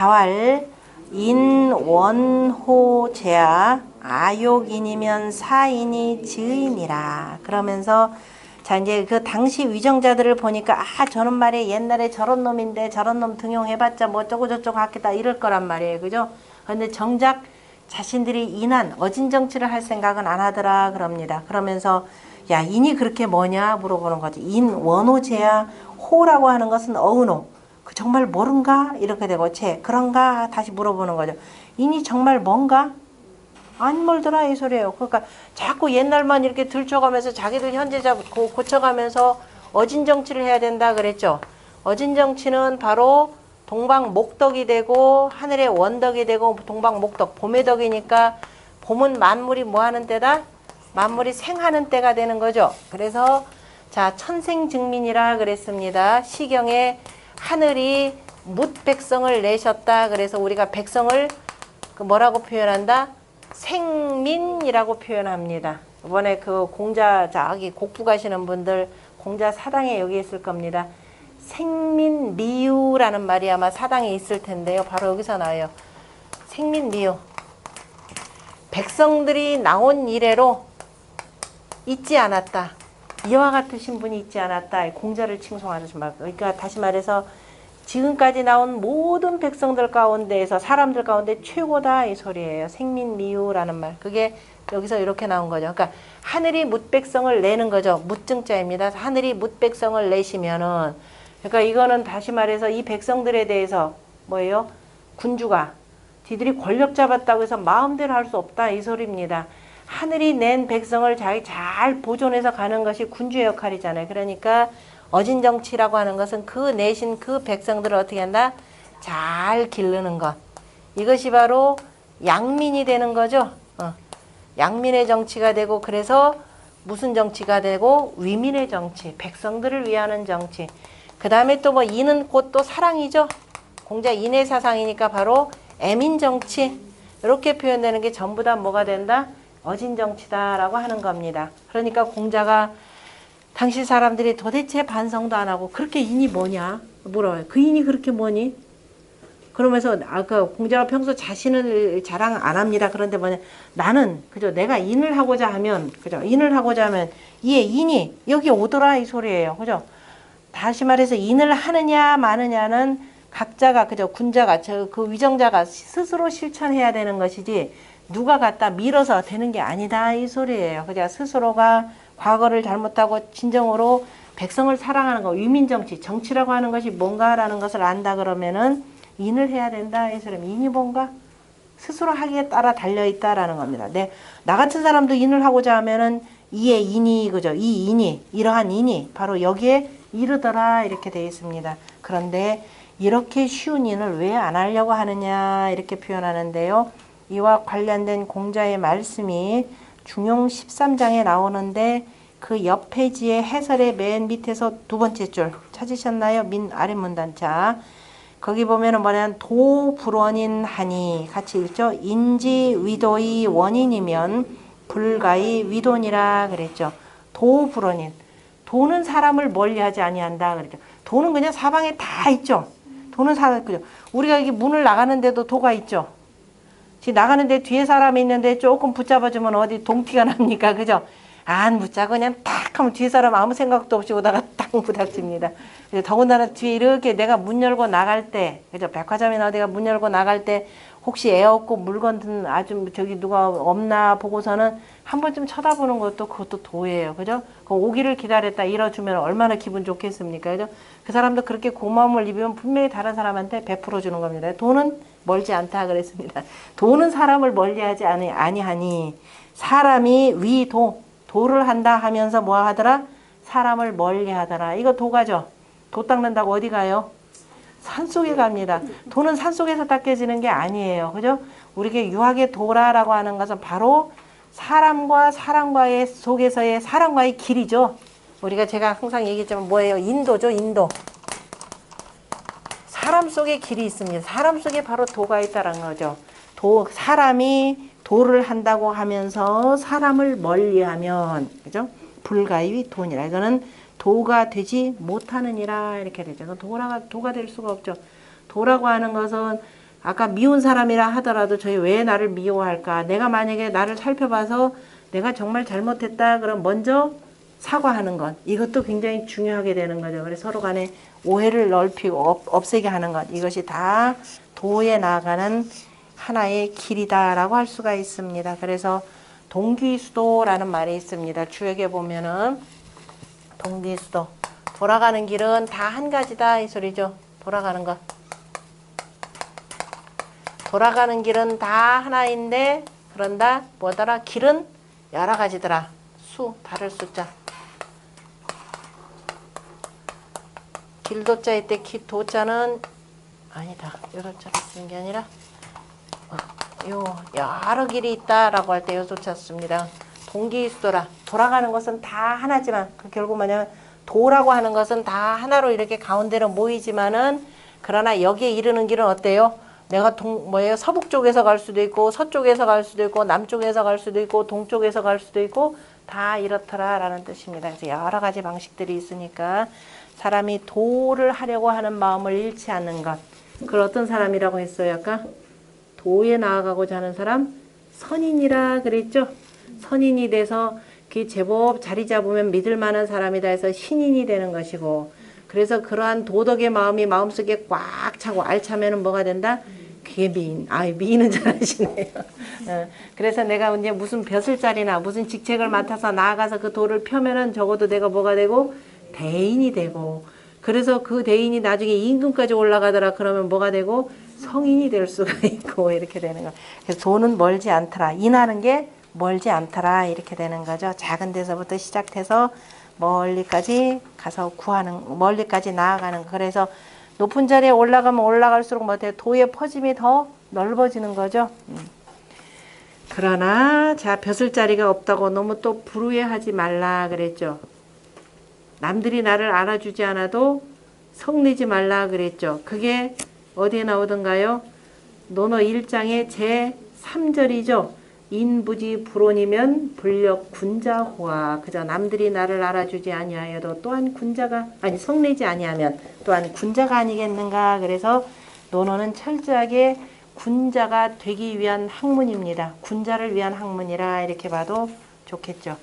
자왈 인원호제야 아욕인이면 사인이 지인이라. 그러면서 자 이제 그 당시 위정자들을 보니까 아 저런 말이 옛날에 저런 놈인데 저런 놈 등용해봤자 뭐 어쩌고 저쩌고 하겠다 이럴 거란 말이에요. 그죠? 근데 정작 자신들이 인한 어진 정치를 할 생각은 안 하더라 그럽니다. 그러면서 야 인이 그렇게 뭐냐 물어보는 거지. 인 원호제야 호라고 하는 것은 어은호 그 정말 모른가 이렇게 되고 제 그런가 다시 물어보는 거죠 인이 정말 뭔가 안 멀더라 이 소리예요. 그러니까 자꾸 옛날만 이렇게 들춰가면서 자기들 현재 잡 고- 고쳐가면서 어진 정치를 해야 된다 그랬죠. 어진 정치는 바로 동방 목덕이 되고 하늘의 원덕이 되고 동방 목덕 봄의 덕이니까 봄은 만물이 뭐 하는 때다? 만물이 생하는 때가 되는 거죠. 그래서 자 천생증민이라 그랬습니다. 시경에 하늘이 묻 백성을 내셨다. 그래서 우리가 백성을 그 뭐라고 표현한다? 생민이라고 표현합니다. 이번에 그 공자 저기 곡부 가시는 분들 공자 사당에 여기 있을 겁니다. 생민미유라는 말이 아마 사당에 있을 텐데요. 바로 여기서 나와요. 생민미유. 백성들이 나온 이래로 잊지 않았다. 이와 같으신 분이 있지 않았다. 공자를 칭송하는 말. 그러니까 다시 말해서 지금까지 나온 모든 백성들 가운데에서 사람들 가운데 최고다 이 소리예요. 생민미유라는 말. 그게 여기서 이렇게 나온 거죠. 그러니까 하늘이 묻백성을 내는 거죠. 묻증자입니다. 하늘이 묻백성을 내시면은 그러니까 이거는 다시 말해서 이 백성들에 대해서 뭐예요? 군주가 지들이 권력 잡았다고 해서 마음대로 할 수 없다 이 소리입니다. 하늘이 낸 백성을 잘 보존해서 가는 것이 군주의 역할이잖아요. 그러니까 어진 정치라고 하는 것은 그 내신 그 백성들을 어떻게 한다? 잘 기르는 것. 이것이 바로 양민이 되는 거죠. 어. 양민의 정치가 되고 그래서 무슨 정치가 되고 위민의 정치, 백성들을 위하는 정치. 그 다음에 또 뭐 이는 곧 또 사랑이죠. 공자 인의 사상이니까 바로 애민 정치. 이렇게 표현되는 게 전부 다 뭐가 된다? 어진 정치다라고 하는 겁니다. 그러니까 공자가 당시 사람들이 도대체 반성도 안 하고 그렇게 인이 뭐냐 물어요. 그 인이 그렇게 뭐니? 그러면서 아까 공자가 평소 자신을 자랑 안 합니다. 그런데 뭐냐 나는 그죠 내가 인을 하고자 하면 그죠 인을 하고자 하면 이에 인이 여기 오더라 이 소리예요. 그죠? 다시 말해서 인을 하느냐 마느냐는 각자가 그죠 군자가 저 그 위정자가 스스로 실천해야 되는 것이지 누가 갖다 밀어서 되는 게 아니다 이 소리예요. 그죠 스스로가 과거를 잘못하고 진정으로 백성을 사랑하는 거 위민 정치 정치라고 하는 것이 뭔가라는 것을 안다 그러면은 인을 해야 된다 이 소리 인이 뭔가 스스로 하기에 따라 달려 있다라는 겁니다. 네, 나 같은 사람도 인을 하고자 하면은 이의 인이 그죠? 이 인이 이러한 인이 바로 여기에 이르더라 이렇게 되어 있습니다. 그런데 이렇게 쉬운 인을 왜 안 하려고 하느냐 이렇게 표현하는데요. 이와 관련된 공자의 말씀이 중용 13장에 나오는데 그 옆 페이지의 해설의 맨 밑에서 두 번째 줄 찾으셨나요? 민 아래 문단자. 거기 보면은 뭐냐면 도불원인 하니 같이 읽죠. 인지 위도의 원인이면 불가의 위돈이라 그랬죠. 도불원인. 도는 사람을 멀리하지 아니한다 그랬죠. 도는 그냥 사방에 다 있죠. 도는 사람 그죠. 우리가 여기 문을 나가는데도 도가 있죠. 지금 나가는데 뒤에 사람이 있는데 조금 붙잡아주면 어디 동티가 납니까? 그죠? 안 붙잡고 그냥 딱 하면 뒤에 사람 아무 생각도 없이 오다가 딱 부닥칩니다. 그래서 더군다나 뒤에 이렇게 내가 문 열고 나갈 때, 그죠? 백화점이나 어디가 문 열고 나갈 때 혹시 애 없고 물건 든 아주 저기 누가 없나 보고서는 한 번쯤 쳐다보는 것도 그것도 도예요. 그죠? 그 오기를 기다렸다 잃어주면 얼마나 기분 좋겠습니까? 그죠? 그 사람도 그렇게 고마움을 입으면 분명히 다른 사람한테 베풀어 주는 겁니다. 돈은 멀지 않다 그랬습니다. 돈은 사람을 멀리하지 아니 아니하니 사람이 위도 도를 한다 하면서 뭐 하더라? 사람을 멀리하더라. 이거 도가죠. 도 닦는다고 어디 가요? 산 속에 갑니다. 도는 산 속에서 닦여지는 게 아니에요. 그죠? 우리에게 유학의 도라라고 하는 것은 바로 사람과 사람과의 속에서의 사람과의 길이죠. 우리가 제가 항상 얘기했지만 뭐예요? 인도죠, 인도. 사람 속에 길이 있습니다. 사람 속에 바로 도가 있다는 거죠. 도 사람이 도를 한다고 하면서 사람을 멀리하면 그죠? 불가위 돈이라 이거는 도가 되지 못하느니라 이렇게 되죠. 도가 도가 될 수가 없죠. 도라고 하는 것은 아까 미운 사람이라 하더라도 저희 왜 나를 미워할까? 내가 만약에 나를 살펴봐서 내가 정말 잘못했다. 그럼 먼저 사과하는 것. 이것도 굉장히 중요하게 되는 거죠. 그래서 서로 간에 오해를 넓히고 없, 없애게 하는 것. 이것이 다 도에 나아가는 하나의 길이다라고 할 수가 있습니다. 그래서 동기수도라는 말이 있습니다. 주역에 보면은 동기수도. 돌아가는 길은 다 한 가지다 이 소리죠. 돌아가는 것. 돌아가는 길은 다 하나인데 그런다 뭐더라 길은 여러 가지더라 수 다를 숫자 길도자 이때 기 도자는 아니다 요도자를 쓰는 게 아니라 어, 요 여러 길이 있다라고 할 때 요도자 씁니다 동기수도라 돌아가는 것은 다 하나지만 그 결국 뭐냐면 도라고 하는 것은 다 하나로 이렇게 가운데로 모이지만은 그러나 여기에 이르는 길은 어때요? 내가 동 뭐예요? 서북 쪽에서 갈 수도 있고 서쪽에서 갈 수도 있고 남쪽에서 갈 수도 있고 동쪽에서 갈 수도 있고 다 이렇더라라는 뜻입니다. 그래서 여러 가지 방식들이 있으니까 사람이 도를 하려고 하는 마음을 잃지 않는 것. 그걸 어떤 사람이라고 했어요? 아까 도에 나아가고자 하는 사람 선인이라 그랬죠. 선인이 돼서 그 제법 자리 잡으면 믿을 만한 사람이다 해서 신인이 되는 것이고 그래서 그러한 도덕의 마음이 마음속에 꽉 차고 알차면은 뭐가 된다? 그게 미인. 아, 미인은 잘하시네요. 어, 그래서 내가 이제 무슨 벼슬자리나 무슨 직책을 맡아서 나아가서 그 도를 펴면은 적어도 내가 뭐가 되고 대인이 되고 그래서 그 대인이 나중에 임금까지 올라가더라 그러면 뭐가 되고 성인이 될 수가 있고 이렇게 되는 거. 그래서 도는 멀지 않더라. 인하는 게 멀지 않더라 이렇게 되는 거죠. 작은 데서부터 시작해서 멀리까지 가서 구하는 멀리까지 나아가는 거. 그래서 높은 자리에 올라가면 올라갈수록 뭐돼 도의 퍼짐이 더 넓어지는 거죠. 음. 그러나 자 벼슬 자리가 없다고 너무 또 불우해하지 말라 그랬죠. 남들이 나를 알아주지 않아도 성내지 말라 그랬죠. 그게 어디에 나오던가요? 논어 1장의 제 3절이죠. 인부지 불온이면 불력 군자호아 그저 남들이 나를 알아주지 아니하여도 또한 군자가 아니 성내지 아니하면 또한 군자가 아니겠는가 그래서 논어는 철저하게 군자가 되기 위한 학문입니다 군자를 위한 학문이라 이렇게 봐도 좋겠죠